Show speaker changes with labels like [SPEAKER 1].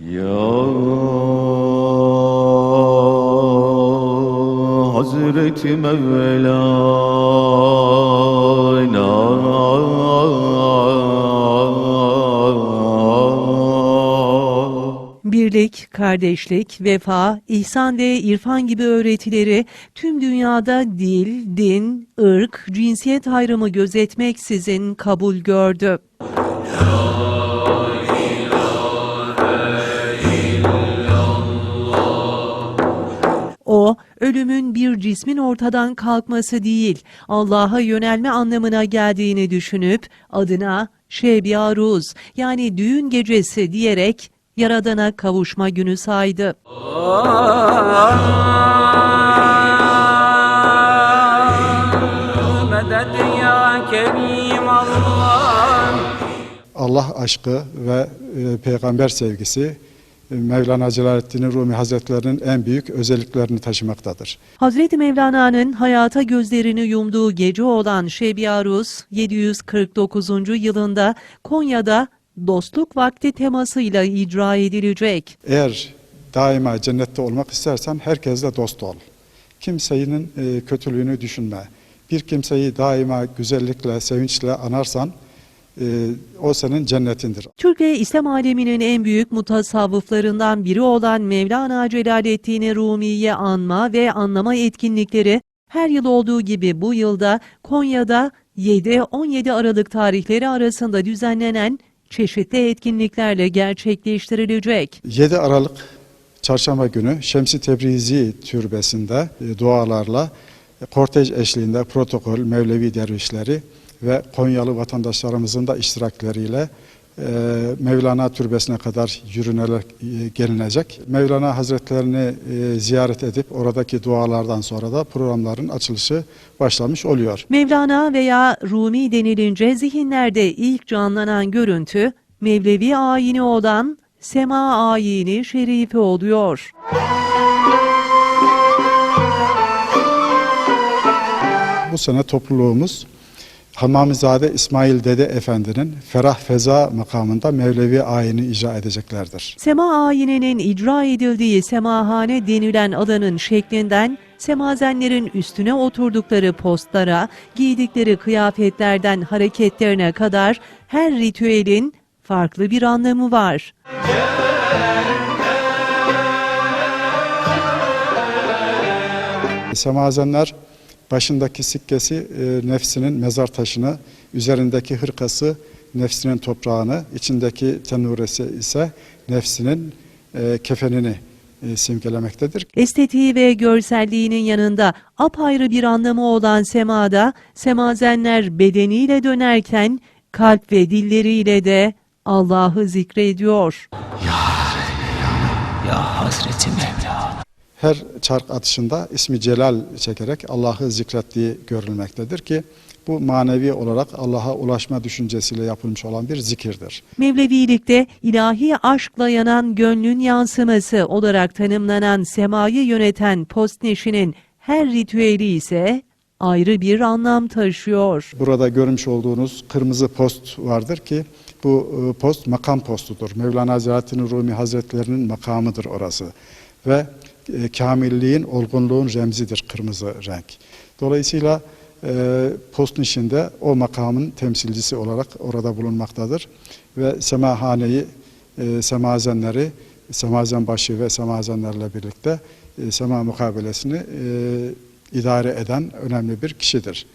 [SPEAKER 1] Ya Hazreti Mevlana
[SPEAKER 2] Birlik, kardeşlik, vefa, ihsan ve irfan gibi öğretileri tüm dünyada dil, din, ırk, cinsiyet ayrımı gözetmeksizin kabul gördü. O, cismin ortadan kalkması değil, Allah'a yönelme anlamına geldiğini düşünüp adına şebiaruz yani düğün gecesi diyerek Yaradan'a kavuşma günü saydı.
[SPEAKER 3] Allah aşkı ve e, peygamber sevgisi Mevlana Celaleddin Rumi Hazretlerinin en büyük özelliklerini taşımaktadır.
[SPEAKER 2] Hazreti Mevlana'nın hayata gözlerini yumduğu gece olan Şebi Aruz 749. yılında Konya'da dostluk vakti temasıyla icra edilecek.
[SPEAKER 3] Eğer daima cennette olmak istersen herkesle dost ol. Kimsenin e, kötülüğünü düşünme. Bir kimseyi daima güzellikle, sevinçle anarsan o senin cennetindir.
[SPEAKER 2] Türkiye İslam aleminin en büyük mutasavvıflarından biri olan Mevlana Celaleddin Rumi'yi anma ve anlama etkinlikleri her yıl olduğu gibi bu yılda Konya'da 7-17 Aralık tarihleri arasında düzenlenen çeşitli etkinliklerle gerçekleştirilecek.
[SPEAKER 3] 7 Aralık Çarşamba günü Şemsi Tebrizi Türbesi'nde e, dualarla e, kortej eşliğinde protokol, Mevlevi dervişleri ve Konyalı vatandaşlarımızın da iştirakleriyle e, Mevlana Türbesi'ne kadar yürünerek e, gelinecek. Mevlana Hazretlerini e, ziyaret edip oradaki dualardan sonra da programların açılışı başlamış oluyor.
[SPEAKER 2] Mevlana veya Rumi denilince zihinlerde ilk canlanan görüntü Mevlevi ayini olan Sema ayini şerifi oluyor.
[SPEAKER 3] Bu sene topluluğumuz Hamamizade İsmail Dede Efendi'nin Ferah Feza makamında Mevlevi ayini icra edeceklerdir.
[SPEAKER 2] Sema ayininin icra edildiği semahane denilen alanın şeklinden semazenlerin üstüne oturdukları postlara, giydikleri kıyafetlerden hareketlerine kadar her ritüelin farklı bir anlamı var.
[SPEAKER 3] Semazenler başındaki sikkesi e, nefsinin mezar taşını, üzerindeki hırkası nefsinin toprağını, içindeki tenuresi ise nefsinin e, kefenini e, simgelemektedir.
[SPEAKER 2] Estetiği ve görselliğinin yanında apayrı bir anlamı olan semada, semazenler bedeniyle dönerken kalp ve dilleriyle de Allah'ı zikrediyor.
[SPEAKER 4] Ya Hazreti Mevlana
[SPEAKER 3] Her çark atışında ismi celal çekerek Allah'ı zikrettiği görülmektedir ki bu manevi olarak Allah'a ulaşma düşüncesiyle yapılmış olan bir zikirdir.
[SPEAKER 2] Mevlevilikte ilahi aşkla yanan gönlün yansıması olarak tanımlanan semayı yöneten postneşinin her ritüeli ise ayrı bir anlam taşıyor.
[SPEAKER 3] Burada görmüş olduğunuz kırmızı post vardır ki bu e, post makam postudur. Mevlana Celaleddin Rumi Hazretlerinin makamıdır orası. Ve e, kamilliğin, olgunluğun remzidir kırmızı renk. Dolayısıyla e, postun içinde o makamın temsilcisi olarak orada bulunmaktadır. Ve semahaneyi, e, semazenleri, semazen başı ve semazenlerle birlikte e, sema mukabelesini e, idare eden önemli bir kişidir.